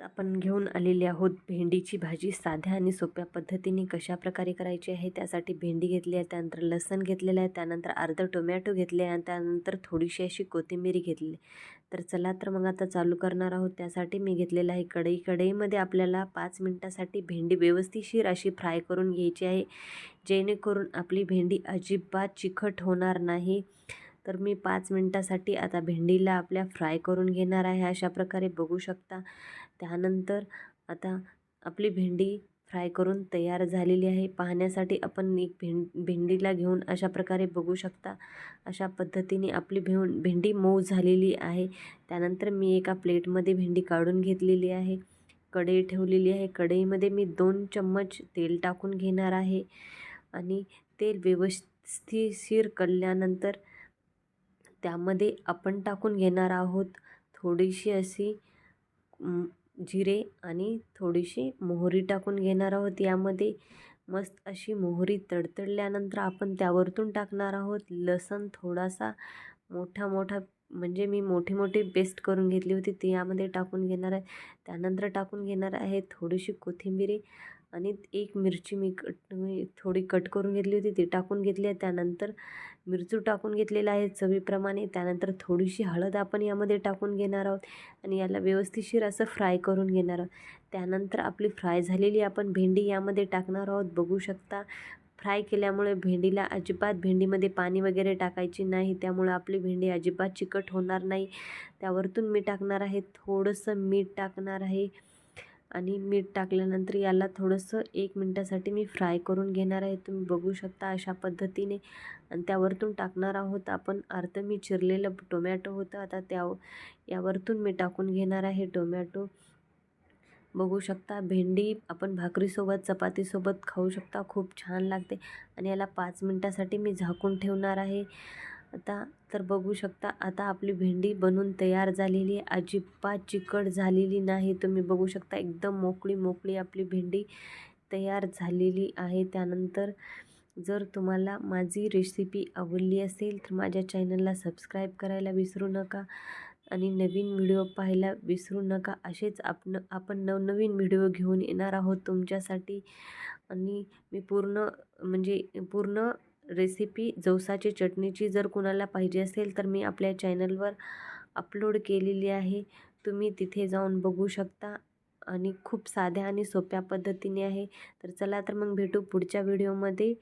आपण घेऊन आलेले आहोत. भेंडीची भाजी साध्या आणि सोप्या पद्धतीने कशा प्रकारे करायची आहे? त्यासाठी भेंडी घेतली आहे त्यानंतर लसण घेतलेलं आहे त्यानंतर अर्धं टोमॅटो घेतले आणि त्यानंतर थोडीशी अशी कोथिंबीरी घेतली तर चला तर मग आता चालू करणार आहोत. त्यासाठी मी घेतलेलं आहे कढई. कढईमध्ये आपल्याला पाच मिनटासाठी भेंडी व्यवस्थितशीर अशी फ्राय करून घ्यायची आहे. जेणेकरून आपली भेंडी अजिबात चिखट होणार नाही. तर मी पाच मिनटासाठी आता भेंडीला आपल्या फ्राय करून घेणार आहे अशा प्रकारे बघू शकता. त्यानंतर आता आपली भेंडी फ्राय करून तयार झालेली आहे. पाहण्यासाठी आपण एक भें भेंडीला घेऊन अशा प्रकारे बघू शकता. अशा पद्धतीने आपली भें भेंडी मऊ झालेली आहे. त्यानंतर मी एका प्लेटमध्ये भेंडी काढून घेतलेली आहे. कढई ठेवलेली आहे. कढईमध्ये मी दोन चम्मच तेल टाकून घेणार आहे. आणि तेल व्यवस्थिशीर कळल्यानंतर त्यामध्ये आपण टाकून घेणार आहोत थोडीशी अशी जिरे आणि थोडीशी मोहरी टाकून घेणार आहोत. यामध्ये मस्त अशी मोहरी तडतडल्यानंतर आपण त्यावरतून टाकणार आहोत. लसण थोडासा मोठा मोठा म्हणजे मी मोठी मोठी पेस्ट करून घेतली होती ती यामध्ये टाकून घेणार आहे. त्यानंतर टाकून घेणार आहे थोडीशी कोथिंबीर आणि एक मिरची मी कट मी थोडी कट करून घेतली होती ती टाकून घेतली आहे. त्यानंतर मिरचू टाकून घेतलेला आहे चवीप्रमाणे. त्यानंतर थोडीशी हळद आपण यामध्ये टाकून घेणार आहोत आणि याला व्यवस्थितशीर असं फ्राय करून घेणार आहोत. त्यानंतर आपली फ्राय झालेली आपण भेंडी यामध्ये टाकणार आहोत. बघू शकता फ्राय केल्यामुळे भेंडीला अजिबात भेंडीमध्ये पाणी वगैरे टाकायची नाही. त्यामुळे आपली भेंडी अजिबात चिकट होणार नाही. त्यावरतून मी टाकणार आहे थोडंसं मीठ टाकणार आहे. आणि मीठ टाकल्यानंतर याला थोडंसं एक मिनटासाठी मी फ्राय करून घेणार आहे. तुम्ही बघू शकता अशा पद्धतीने. आणि त्यावरतून टाकणार आहोत आपण अर्ध मी चिरलेलं टोमॅटो होतं. आता त्या यावरतून मी टाकून घेणार आहे टोमॅटो. बघू शकता भेंडी आपण भाकरीसोबत चपातीसोबत खाऊ शकता. खूप छान लागते. आणि याला पाच मिनटासाठी मी झाकून ठेवणार आहे. आता तर बघू शकता आता आपली भेंडी बनून तयार झालेली आहे. अजिबात चिकट झालेली नाही. तुम्ही बघू शकता एकदम मोकळी मोकळी आपली भेंडी तयार झालेली आहे. त्यानंतर जर तुम्हाला माझी रेसिपी आवडली असेल तर माझ्या चॅनलला सबस्क्राईब करायला विसरू नका आणि नवीन व्हिडिओ पाहायला विसरू नका. असेच आपण आपण नवनवीन व्हिडिओ घेऊन येणार आहोत तुमच्यासाठी. आणि मी पूर्ण म्हणजे पूर्ण रेसिपी जवसाची चटणीची जर कुणाला पाहिजे असेल तर मी आपल्या चॅनलवर अपलोड केलेली आहे. तुम्ही तिथे जाऊन बघू शकता आणि खूप साध्या आणि सोप्या पद्धतीने आहे. तर चला तर मग भेटू पुढच्या व्हिडिओमध्ये